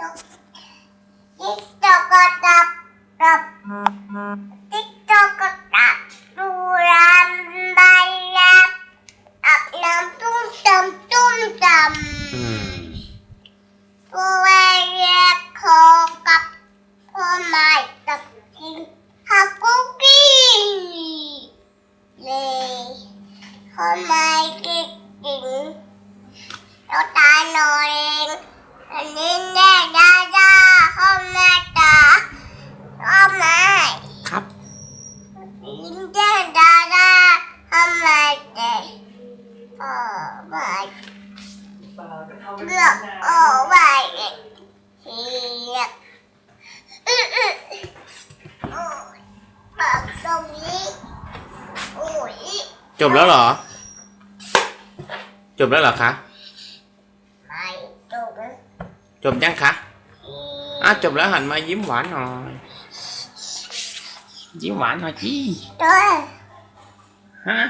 ตกติ๊กตอกก็ตับตับติ๊กตอกก็ตับดูรำใบยับอาบน้ำตุ้มตำตุ้มตอืมำตัวแยกคอกับพ่อไม้ตักกินข้าวคุกกี้เลยพ่อไม้กินกินเราตาโนเอง จบแล้วเหรอ จบแล้วเหรอคะ ไม่ตรง จบยังคะอ่ะจบแล้วหันมายิ้มหวานหน่อย ยิ้มหวานหน่อยจีตัวฮะ